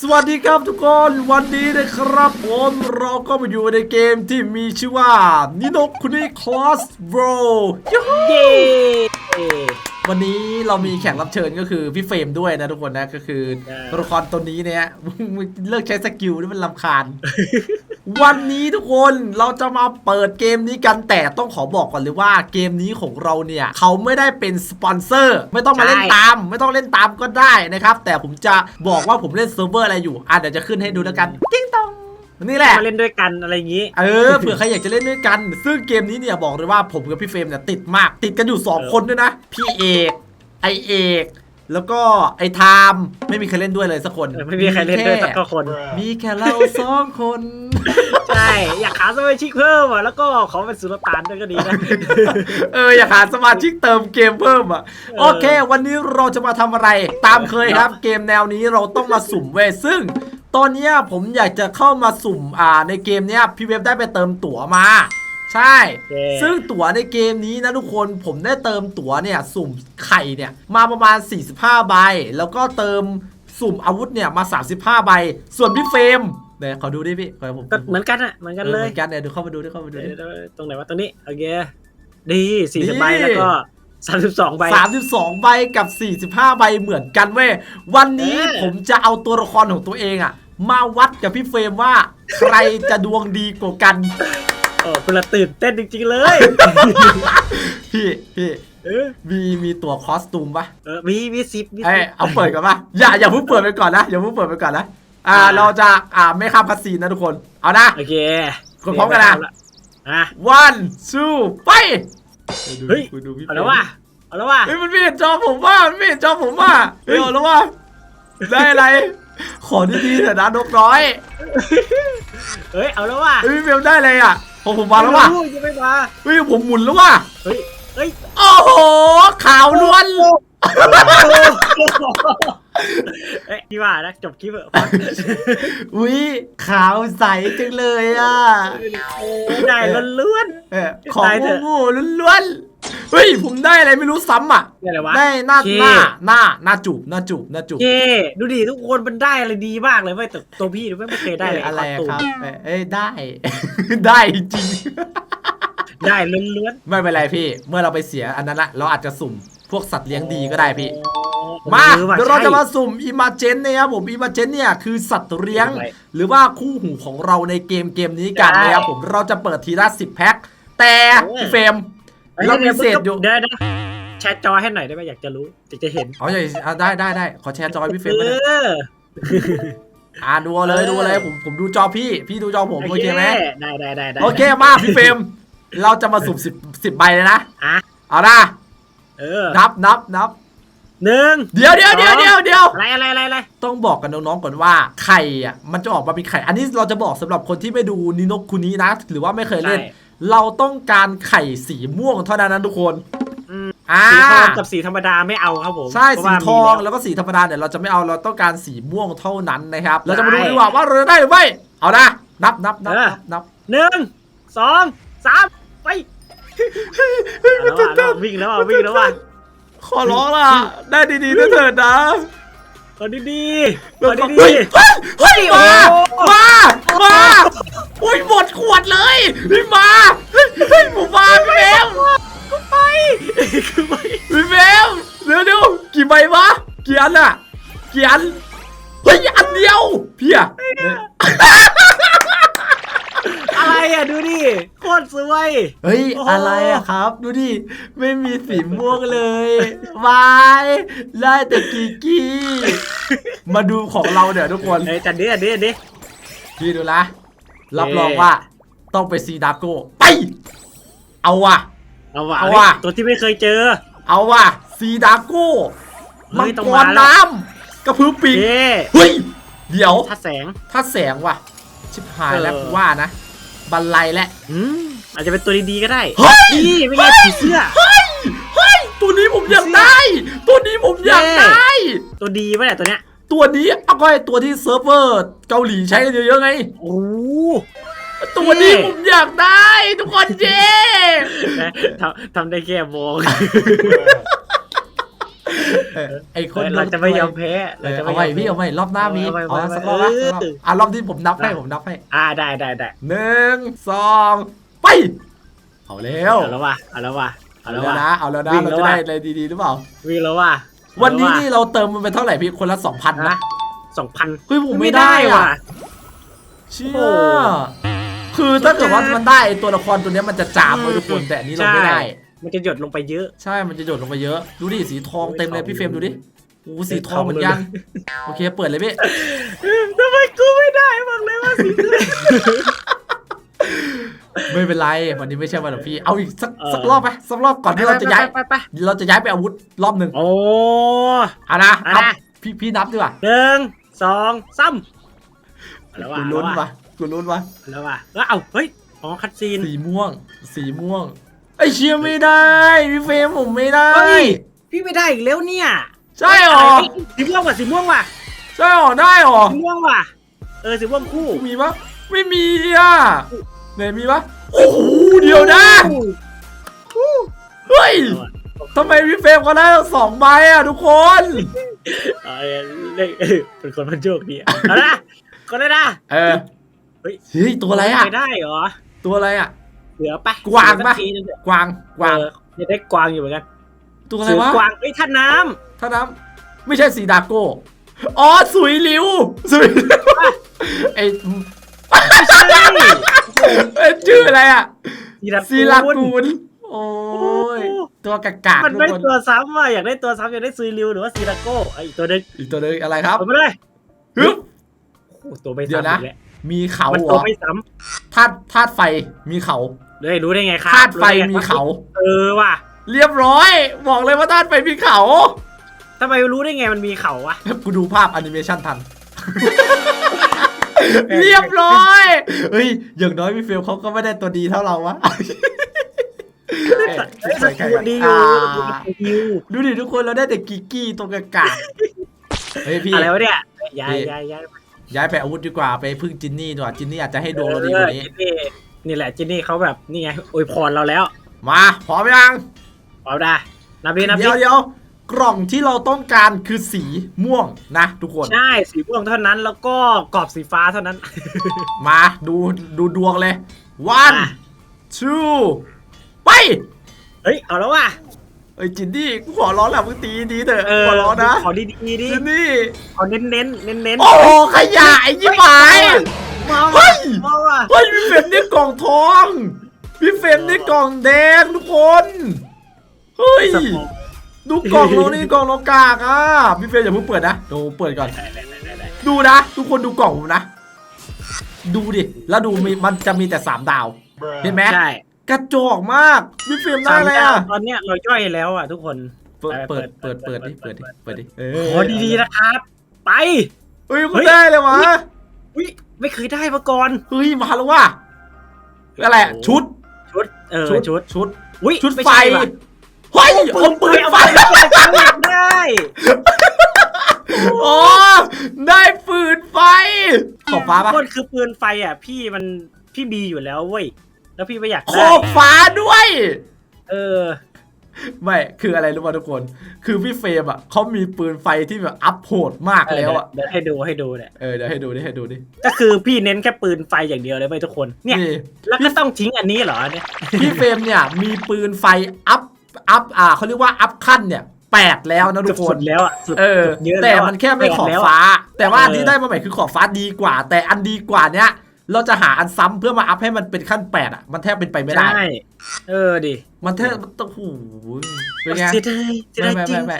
สวัสดีครับทุกคนวันนี้นะครับผมเราก็มาอยู่ในเกมที่มีชื่อว่านิโนคุนิคลาสโบรเย้วันนี้เรามีแขกรับเชิญก็คือพี่เฟรมด้วยนะทุกคนนะก็คือตัวละครตัวนี้เนี่ยมึงเลิกใช้สกิลนี่มันลำคาญ วันนี้ทุกคนเราจะมาเปิดเกมนี้กันแต่ต้องขอบอกก่อนเลยว่าเกมนี้ของเราเนี่ยเขาไม่ได้เป็นสปอนเซอร์ ไม่ต้องมาเล่นตาม ไม่ต้องเล่นตามก็ได้นะครับ แต่ผมจะบอกว่าผมเล่นเซิร์ฟเวอร์อะไรอยู่อะเดี๋ยวจะขึ้นให้ดูแล้วกันติ้งตองนี่แหละมาเล่นด้วยกันอะไรอย่างนี้ เออเผื่อใครอยากจะเล่นด้วยกัน ซึ่งเกมนี้เนี่ยบอกเลยว่าผมกับพี่เฟรมเนี่ยติดมาก ติดกันอยู่2เออคนด้วยนะ พี่เอกไอเอก แล้วก็ไอไทม์ไม่มีใครเล่นด้วยเลยสักคนเออไม่มีใครเล่นด้วยสักคน มีแค่เราสองคน ใช่ อยากหาสมาชิกเพิ่มอะ แล้วก็ขอเป็นสุลต่านด้วยก็ดีนะ เออ อยากหาสมาชิกเติมเกมเพิ่มอะเออโอเค วันนี้เราจะมาทำอะไร ตามเคยครับ เกมแนวนี้เราต้องมาสุ่มเว้ยซึ่งตอนเนี้ยผมอยากจะเข้ามาสุ่มอ่าในเกมเนี้ยพี่เว็บได้ไปเติมตั๋วมา ใช่โอเคซึ่งตั๋วในเกมนี้นะทุกคนผมได้เติมตั๋วเนี่ย สุ่มไข่เนี่ย มาประมาณ 45 ใบ แล้วก็เติมสุ่มอาวุธเนี่ย มา 35 ใบ ส่วนพี่เฟรมเนี่ยขอดูดิพี่ขอผมก็เหมือนกันอะเหมือนกันเออเลเหยมือนกันเนี่ยดูเข้ามาดูดิเข้ามาดูดิเดี๋ยวๆตรงไหนวะตรงนี้โอเคดีสี่สิบนี่ใบแล้วก็สามสิบสองใบ32ใบกับ45ใบเหมือนกันเว้ยวันนี้เออผมจะเอาตัวละครของตัวเองอะมาวัดกับพี่เฟรมว่า ใครจะดวงดีกว่ากัน โอ้คุณละตื่นเต้นจริงๆเลย พี่พี่เออมีมีตัวคอสตูมปะเออมีมีสิบมีเอ้สิยบ เอาเปิดก่อนปะอย่าอย่าเพิ่งเปิดไปก่อนนะอย่าเพิ่งเปิดไปก่อนนะอ่าอ่า เราจะอ่าไม่ข้ามคัสซีนนะทุกคนเอานะ โอเคกดพร้อมกันนะ อะ one two ไปเฮ้ยดูพี่เอาแล้วว่ะเอาแล้วว่ะเฮ้ยมันไม่เห็นจอผมว่ามันไม่เห็นจอผมว่าเฮ้ยเอาแล้วว่าได้อะไร ขอดีๆเถอะนะนกน้อยเฮ้ยเอาแล้วว่ะ เฮ้ยพี่เบลได้เลยอะ ผมผมมาแล้วว่ะไม่รู้ยังไม่มาเฮ้ยผมหมุนแล้วว่ะเฮ้ยเฮ้ยโอ้โหขาวล้วนเอ้ยพี่ว่านะจบคลิปเถอะอุ้ยขาวใสจังเลยอะได้ล้วนเออของได้เถอะโง่ๆล้วนๆ เฮ้ยผมได้อะไรไม่รู้ซ้ำอะๆนี่อะไรวะ ได้หน้าเค หน้าหน้าหน้าจูบหน้าจูบหน้าจูบเย่ดูดิทุกคนมันได้อะไรดีมากเลยเว้ยแต่ตัวพี่ไม่ไม่เคยได้เลยเอ้ยอะไรคอสตูมครับเอ้ยเอ้ยได้ ได้จริง ได้ล้วนไม่เป็นไรพี่ เมื่อเราไปเสียอันนั้นละเราอาจจะสุ่มพวกสัตว์เลี้ยงดีก็ได้พี่ๆมาออว่เดี๋ยวเราใช่ จะมาสุ่มอิมาเจนนะครับผมอิมาเจนเนี่ยคือสัตว์เลี้ยง อะไรหรือว่าคู่หูของเราในเกมเกมนี้กันใช่นะครับผมเราจะเปิดทีละสิบแพ็คแต่เออพี่เฟรมอ้ย เรามีเศษอยู่เดี๋ยวนะแชร์จอให้หน่อยได้ไหมอยากจะรู้อยากจะเห็นอ๋อใช่อะได้ได้ได้ขอแชร์จอยพี่เฟรมเอไปเลยออ่าดูเอาเลยเออดูเอาเลยผมผมดูจอพี่ พี่ดูจอผมโอเคไหมได้ได้ได้ได้โอเคมาพี่เฟรมเราจะมาสุ่มสิบสิบใบเลยนะอะเอานะเออนับนับนับหนึ่งเดี๋ยวเดี๋ยวเดี๋ยวเดี๋ยวเดี๋ยวอะไรอะไรอะไรอะไรต้องบอกกันน้องๆก่อนว่าไข่อะมันจะออกมาเป็นไข่ อันนี้เราจะบอกสำหรับคนที่ไม่ดูนินกคุนี้นะ หรือว่าไม่เคยเล่นใช่ เราต้องการไข่สีม่วงเท่านั้นนะทุกคนอืมอ่าสีทองกับสีธรรมดาไม่เอาครับผมใช่เพราะสีว่าทองมีแล้วก็สีธรรมดาเนี่ยเราจะไม่เอาเราต้องการสีม่วงเท่านั้นนะครับ เราจะมาดูได้ดีกว่าว่าเราจะได้หรือไม่เอานะนับนับนับเออนับนับหนึ่งสองสามไปเอาแล้วอะเอาวิ่งแล้วอะวิ่งแล้วอะขอร้องล่ะได้ดีๆด้วยเถิดนะ ขอดีๆขอแล้วก็ดีเฮ้ย เฮ้ยเฮ้ยโอ้มาโหมา มา อุ้ยหมดขวดเลยเฮ้ยมาเฮ้ยเฮ้ยผมมาพี่เบมๆไปคือไปพี่เบมเดี๋ยวเดี๋ยวกี่ใบวะกี่อันอะกี่อันเฮ้ยอันเดียวพี่อะอะไรอะดูดิโคตรสวยเฮ้ยโอ้โหอะไรอะครับ ดูดิไม่มีสีม่วงเลยวายได้แต่กีกี้มาดูของเราเดี๋ยวทุกคนเอ้ยจัดดิจัดดิจัดดิพี่ดูนะ รับรองเอ๊ะว่าต้องไปซีดาโก้ไป เอาว่ะ เอาว่ะเอาว่ะ ตัวที่ไม่เคยเจอ เอาว่ะซีดาโก้เฮ้มังยต้องกมารแล้วน้ำกระพือปีกเย่เฮ้ยเดี๋ยวถ้าแสงถ้าแสงว่ะ ชิบหายแล้วเออกูว่านะบันไลและอืมอาจจะเป็นตัวดีๆก็ได้เฮ้ยนี่ไม่ไงผีเสื้อเฮ้ยเฮ้ยตัวนี้ผมอยากได้ ตัวนี้ผมอยากเย้ได้ ตัวดีป่ะเนี่ยตัวเนี้ย ตัวนี้เอาก็ไอ้ตัวที่เซิร์ฟเวอร์เกาหลีใช้กันเยอะๆไง โอ้ตัวนี้เย้ผมอยากได้ทุกคนเย้ทำทำได้แค่มองเออไอคเอนอเราจะไม่ยอมแพ้เอเราอจะเอาไม่ยใหอม่มพี่เอาใหม่รอบหน้ามีเอาใหม่เอาเอาใหม่สักรอบละเออสักรอบอะรอบที่ผมนับให้ผมนับให้อ่าได้ได้ได้หนึ่งสองไปเอาแล้วเอาแล้วว่ะเอาแล้วว่ะเอาเอาแล้แล้ววว่ะนะเอาแล้วนะวิ่งเราแล้วจะว่ะได้อะไรดีๆหรือเปล่าวิ่งแล้วว่ะ วันนี้เอานี่แล้วว่ะเราเติมมันไปเท่าไหร่พี่คนละสองพันนะนะสองพันเฮ้ยผมไม่ได้ว่ะเชี่โอ้ยคือถ้าเกิดว่ามันได้ไอ้ตัวละครตัวเนี้ยมันจะจามไว้ทุกคนแต่อันนี้เราไม่ได้ มันจะหยดลงไปเยอะ ใช่ มันจะหยดลงไปเยอะ ดูดิสีทองโอ้ยเต็มเลยทองพี่เฟรมดูดิโอ้โหสีสีททอองงเหมือนกันเลยโอเคเปิดเลยพี่ทำไมกูไม่ได้บอกเลยว่าสี ไม่เป็นไรวันนี้ไม่ใช่วันของพี่เอาอีกสักเออ สักรอบไหมสักรอบก่อนที่เราจะย้ายไปไปเราจะย้ายไปอาวุธรอบหนึ่งโอ้อะนะอะเอานะ พี่พี่นับดีกว่าหนึ่งสองสามเอาแล้วว่ะกูเอาลุ้นแล้วว่ะวะกูลุ้นวะเอาแล้วว่ะแล้วเอาเฮ้ยอ๋อคัดซีน สีม่วง สีม่วงไอเชียไม่ได้พี่เฟรมผมไม่ได้เฮ้ย พี่ไม่ได้อีกแล้วเนี่ยใช่หรอเฮ้ยสีม่วงว่ะสีม่วงว่ะใช่หรอได้หรอสีม่วงว่ะเออสีม่วงคู่มีปะไม่มีอะ ไหนมีปะโอ้โหเดี๋ยวนะเฮ้ยเอาว่ะทำไมพี่เฟรมเขาได้สองใบอะทุกคนเอาเล่นเป็นคนมันโชคดีอะเอาละก็ได้นะเออเฮ้ยเฮ้ยตัวอะไรอะไม่ได้เหรอตัวอะไรอะเสือปะกวางปะเสือสัทีนึงเถอะกวางกวางเออจะได้กวางอยู่เหมือนกันตัวอะไรเสือวะกวางเฮ้ยท่าน้ท่าน้ำไม่ใช่สีดาโก้อ๋อสุยหลิวสุยไอ้ำไม่ใช่ เอ้ยชื่ออะไรอะซีราซีลากูลโอ้ยตัวกากามันทุกไม่คนตัวซ้ำอะอยากได้ตัวซ้ำอยากได้ซีริวหรือว่าซีราโก้ไอ้ตัวนึงอีกตัวหนึงอะไรครับเอาไม่ได้ฮึบ โอ้โหตัวไม่เดี๋ยวซ้ำนะ อีกแล้วมีเขามันเหรตัวอไม่ซ้ธาตุธาตุไฟมีเขาำเลยรู้ได้ไงครับธาตุไฟรู้ด้งมีเขา เออว่ะเรียบร้อย บอกเลยว่าธาตุไฟมีเขา ทำไมรู้ได้ไงมันมีเขาวะ กูดูภาพแอนิเมชันทัน เรียบร้อยเฮ้ยอย่างน้อยพี่เฟลเขาก็ไม่ได้ตัวดีเท่าเราวะดีอยู่ดูดิทุกคนเราได้แต่กิกกี้ตัวกากาเฮ้ยพี่อะไรวะเนี่ยย้ายย้ายย้ายย้ายไปอาวุธดีกว่าไปพึ่งจินนี่ดีกว่าจินนี่อาจจะให้ดวงเราดีกว่านี้นี่แหละจินนี่เขาแบบนี่ไงอวยพรเราแล้ว มาพร้อมยังเอาได้นับดีนับดีเดี๋ยวเดี๋ยว กล่องที่เราต้องการคือสีม่วงนะทุกคน ใช่สีม่วงเท่านั้นแล้วก็กรอบสีฟ้าเท่านั้น มาดูดูดวงเลย one อะ two ไป เฮ้ย เอาแล้วว่ะเอ้ยจินนี่กูขอร้องแหละมึงตีดีเถอะเออขอร้องนะขอดีดีๆดิจินนี่ขอเน้นเน้นเน้นเน้นโอ้โหขยะไอ้ยี่หมาย มาเฮ้ว่ะย มาว่ะเฮ้ยพี่เฟรมนี่กล่องทองพี่เฟรมนี่กล่องแดงทุกคนเฮ้ยสมอง ดูกล่องเรานี่กล่องเรากากอะพี่เฟรมอย่าเพิ่งเปิดนะเดี๋ยวเปิดก่อนได้ได้ได้ได้ได้ดูนะ ทุกคนดูกล่องผมนะ ดูดิ แล้วดูมีมันจะมีแต่สามดาว เห็นไหมใช่กระจอกมากพี่เฟรมได้เลยอะตอนเนี้ยเราย่อยแล้วอะทุกคนเปิดไปเปิดเปิเปิดดเปิดดิเปิเปิดดดิเปิดเปิดดิเออขอดีๆนะครับ ไปเฮ้ยเฮ้กูยได้เลยวะอุ้ยไม่เคยได้มาก่อนเฮ้ยมาแล้วว่ะอะไรอะชุดชุดเออชุดชุดชุดอุ้ยชุดม่ไฟใช่ว่ะ เฮ้ยเอาปืนไฟเอาอยากได้ อ๋อได้ปืนไฟขอบฟ้าปะคนคือปืนไฟอะ พี่มันพี่มีอยู่แล้วเว้ย แล้วพี่ไม่อยากขได้อบฟ้าด้วย เออ ไม่คืออะไรรู้ป่ะทุกคน คือพี่เฟรมอะเขามีปืนไฟที่แบบอัพโหดมากแล้วอะเดี๋ยวให้ดูให้ดูเนี่ย เออเดี๋ยวให้ดูดิให้ดูดิก็คือพี่เน้นแค่ปืนไฟอย่างเดียวเลยไปทุกคน เนี่ย นี่แล้วก็ต้องทิ้งอันนี้เหรอเนี่ย พี่เฟรมเนี่ยมีปืนไฟอัพ อัพอ่าเขาเรียกว่าอัพขั้นเนี่ยแปดแล้วนะทุกคสุนดแล้วอะสุดเออสุดเยอะแต่ล้วอะมันแค่ไม่ขอบแปดล้วะฟ้า แต่ว่าอันที่เออได้มาใหม่คือขอบฟ้าดีกว่า แต่อันดีกว่าเนี้ยเราจะหาอันซ้ำเพื่อมาอัพให้มันเป็นขั้นแปดอะ มันแทบเป็นไปไม่ได้ใช่เออดิ มันแทบมันต้องหูยเป็นไงเสียดายเสียไม่ดายไม่จริไม่งไม่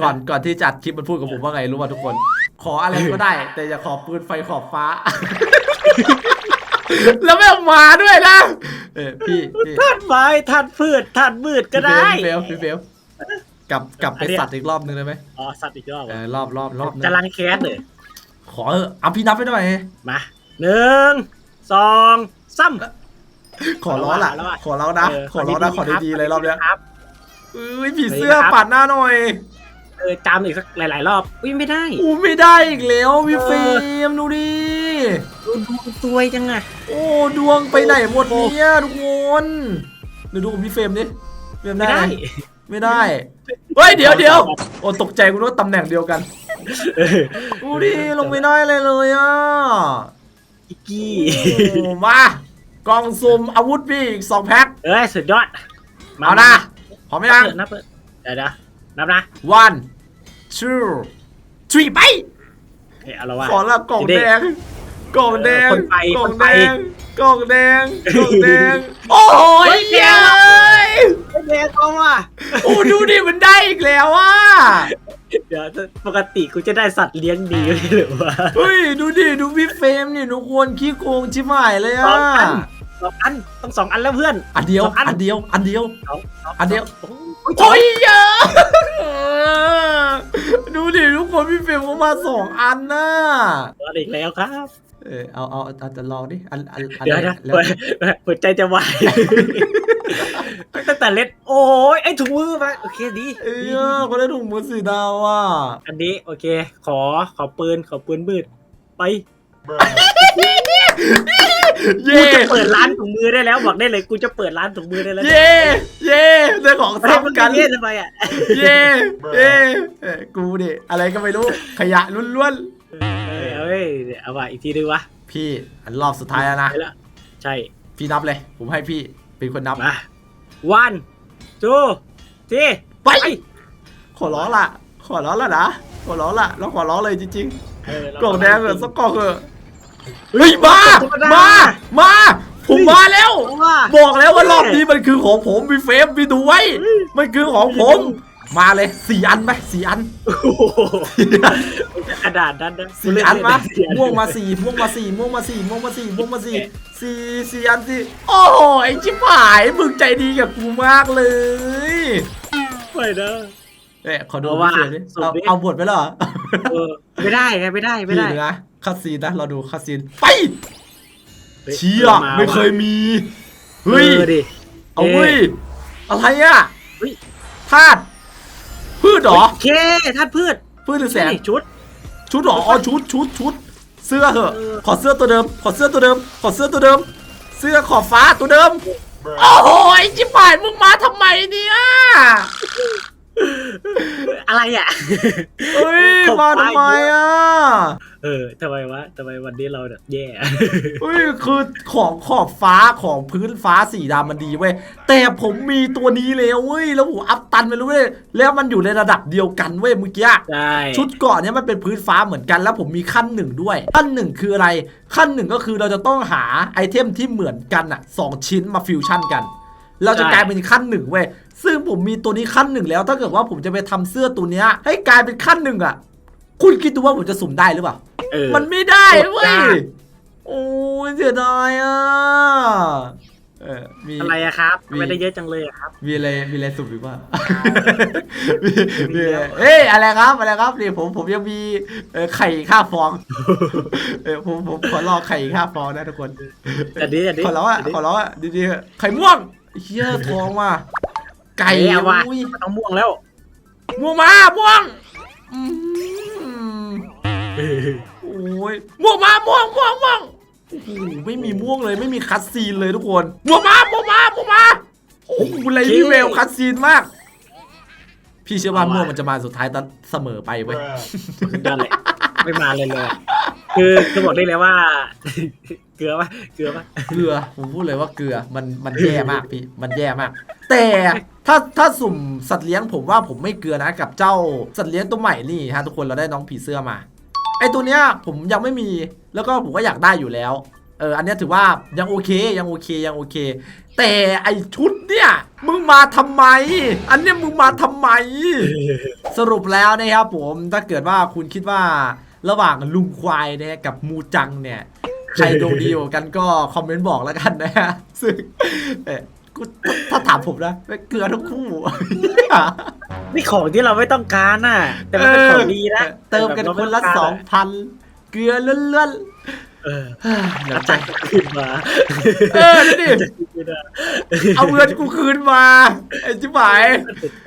ก่อนก่อนที่จะอัดคลิปมันพูดกับผมว่าไงรู้ป่ะทุกคน ขออะไรก็ได้ แต่อย่าขอปืนไฟขอบฟ้า แล้วไม่เอามาด้วยนะ เออพี่พี่ธาตุไม้ธาตุพืชธาตุมืดก็ได้ พี่เฟลพี่เฟลกลับกลับไปอันเนี้ย สัตว์อีกรอบนึงได้ไหมอ๋อสัตว์อีกรอบเออรอบรอบรอบนึงจะลังแคสเลยขอเออเอาพี่นับไปหน่อยมาหนึ่งสองสามขอร้องล่ะเอาแล้วอะขอร้องนะเขอร้องนะขอๆดีๆเลยรอบเนี้ยครับ เอ้ยผีเสื้อครับปัดหน้าหน่อยเออจำอีกสักหลาย ๆ รอบอุ้ยไม่ได้อู้ไม่ได้อีกแล้วพี่เออเฟรมดูดิดูดูซวยจังอะโอ้ดวงไปไหนหมดเนี่ยทุกคนเดี๋ยวดูกับพี่เฟรมดิเฟรมได้ไม่ไหมได้ ไม่ได้ เฮ้ยเดี๋ยวเดี๋ยวโอ้ตกใจกูนึกว่าตำแหน่งเดียวกันเออดูดิลงไม่ได้เลยเลยอะอิกกี้ โอ้มากล่องสุ่มอาวุธพี่อีกสองแพ็คเอ้ยสุดยอดเอานะพร้อมไหมนัยับงเปิดนับเปิดเดี๋ยวนะนับนะ one two three ไปโอเคเอาละว่าขอละกล่องแดง กล่องแดง คนไปกล่องคนไป แดง กล่องแดง กล่องแดง โอ้ยเดี๋เย้ยวยเด็กเอาว่ะโอ้ดูดิมันได้อีกแล้วอะ เดี๋ยวปกติกูจะได้สัตว์เลี้ยงดีไม่ใช่หรือวะเฮ้ยดูดิดูพี่เฟรมนี่ทุกคนขี้โกงชิบหายเลยสอะ องอันสองอันต้องสองอันแล้วเพื่อน อันเดียวสองอัน อันเดียว อันเดียวสองสงอันเดียวโอ้ โอ้ยเยอะ ดูดิทุกคนพี่เฟรมเขามาสองอันน่ะตัวอีกแล้วครับเออเอาเอาเอาจะลองดิอันอันอันเดี๋ยวไหนนะแล้วหัวหัวใจจะวายตั้งแต่เล็ดโอ้ยไอ้ถุงมือมาโอเคดีเอดีอคนได้ถุงมือสีดาวอะอันนี้โอเค ขอขอปืนขอปืนมืดไป เย่กูจะเปิดร้านถุงมือได้แล้วบอกได้เลยกูจะเปิดร้านถุงมือได้แล้วเย่เย่ได้ของไม่ให้มึงซ้ำกันเล่นทำไมอะเย่เย่เอ้ยกูดิอะไรก็ไม่รู้ขยะล้วนเอ้ยเอ้ยเดี๋ยวเอาว่ะอีกทีนึงวะๆพี่อันรอบสุดท้ายแล้วนะไปละใช่พี่นับเลย ผมให้พี่เป็นคนนับมา one two three ไปขอร้องละขอร้องละนะขอร้องละแล้วขอร้องเลยจริงเออๆกล่องแดงเหรอสักกล่องเหอะ เฮ้ยมาธรรมดามา มา ผมมาแล้วเอาว่ะบอกแล้วว่ารอบนี้มันคือของผมพี่เฟรมพี่ดูไว้ มันคือของผม มาเลยสี่อันไหมสี่อันโอ้โหกระดาษนั้นนะสี่อันมาสี่อันม่วงมาสี่ม่วงมาสี่ม่วงมาสี่ม่วงมาสี่ม่วงมาสี่สี่สี่อันสี่โอ้โหไอ้ชิบหายมึงใจดีกับกูมากเลยไม่นะ เอ๊ะขอดูเอาว่าพี่เฟรมดิสุดเอาดิเอาบทไปแล้วเหรอเออไม่ได้ไงไม่ได้ไม่พี่ได้ดูนะคัดซีนนะเราดูคัดซีนไปฮ้เชี่ยมาไม่เคยว่ะมี เฮ้ย ออดิ เอาเว้ย อะไรอะเฮ้ย ธาตุพืชเหรอ โอเคท่านพืชพืชหรือแสง นี่ชุด ชุดเหรออ๋อชุดชุดชุด เสื้อเหอะ เออ ขอเสื้อตัวเดิม ขอเสื้อตัวเดิม ขอเสื้อตัวเดิม เสื้อขอบฟ้าตัวเดิม โอ้โหไอ้จิ๋บหายมึงมาทำไมเนี่ย อะไรอะ เฮ้ยขอบมาฟ้าทำไมอะเออทำไมวะทำไมวันนี้เราแบบแย่ เฮ้ยคือของขอบฟ้าของพื้นฟ้าสีดำมันดีเว้ยแต่ผมมีตัวนี้แล้วเว้ยแล้วผมอัพตันไม่รู้เลยแล้วมันอยู่ในระดับเดียวกันเว้ยเมื่อกี้ใช่ชุดเกราะเนี้ยมันเป็นพื้นฟ้าเหมือนกันแล้วผมมีขั้นหนึ่งด้วย ขั้นหนึ่งคืออะไร ขั้นหนึ่งก็คือเราจะต้องหาไอเทมที่เหมือนกันอะสองชิ้นมาฟิวชั่นกัน เราจะกลายเป็นขั้นหนึ่งเว้ยซึ่งผมมีตัวนี้ขั้นหนึ่งแล้ว ถ้าเกิดว่าผมจะไปทำเสื้อตัวเนี้ย ให้กลายเป็นขั้นหนึ่งอะ คุณคิดดูว่าผมจะสุ่มได้หรือเปล่าเออมันไม่ได้เว้ยายกโอ้ยเสียดายอะเออมีอะไรอะครับมีไม่ได้เยอะจังเลยอะครับ มีอะไรมีอะไรสุ่มหรือเปล่ามีมีอะไรเอ้ยอะไรครับอะไรครับนี่ผมผมยังมีเอ่อไข่ข้าวฟองเออผมผมขอลองไข่ข้าวฟองนะทุกคนอันนี้อันนี้ขอร้องอะนนี้ขอร้องอะดีๆไข่ม่วง เฮียทองว่ะไก่เอ้ยเอาว่ะอุ้ยมันต้องม่วงแล้ว ม่วงมาม่วงอืมโอ้ยม่วงมาม่วงม่วงม่วงโอ้โหไม่มีม่วงเลยไม่มีคัตซีนเลยทุกคนม่วงมาม่วงมาม่วงมาโอ้โหอะไรพี่เวลคัตซีนมาก พี่เชื่อว่าเอาว่ะม่วงมันจะมาสุดท้ายตอนเสมอไปเว้ยนั่นแหละ ไม่มาเลยเลย คือคือบอกได้เลยว่า เกลือปะเกลือปะเกลือผมพูดเลยว่าเกลือมันมันแย่มากพี่มันแย่มาก แต่ถ้าถ้าสุ่มสัตว์เลี้ยงผมว่าผมไม่เกลือนะกับเจ้าสัตว์เลี้ยงตัวใหม่นี่ฮะทุกคนเราได้น้องผีเสื้อมาไอตัวเนี้ยผมยังไม่มีแล้วก็ผมก็อยากได้อยู่แล้วเอออันเนี้ยถือว่ายังโอเคยังโอเคยังโอเค แต่ไอชุดเนี่ยมึงมาทำไม อันเนี้ยมึงมาทำไม สรุปแล้วนะครับผมถ้าเกิดว่าคุณคิดว่า ระหว่างลุงควายเนี่ยกับมูจังเนี่ย ใครดวงดีกว่ากันก็คอมเมนต์บอกแล้วกันนะฮะซึ่งเอ่อกูถ้าถามผมนะไม่เกลือทั้งคู่ นี่ของที่เราไม่ต้องการน่ะ แต่มันเป็นของดีนะเติมกันคนละสองพันเกลือเลื่อนเออๆเดี๋ยวใจจะขึ้นมาเออดูดิจะขึ้นมาเอาเงินกูคืนมาไอ้จิ๋หายเสียใจ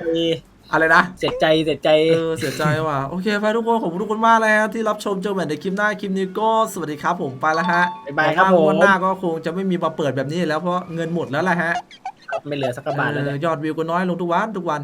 อะไรนะ เสียใจเสียใจ เออเสียใจว่ะ โอเคไปทุกคน ขอบคุณทุกคนมากเลยฮะที่รับชมเจอกันใหม่ในคลิปหน้าคลิปนี้ก็สวัสดีครับผมไปแล้วฮะบ๊ายบายครับหวังว่าผมงวดหน้าก็คงจะไม่มีมาเปิดแบบนี้แล้วเพราะเงินหมดแล้วแหละฮะไม่เหลือสักกระบาทแล้วเอเนี่ยอยอดวิวก็น้อยลงทุกวันทุกวัน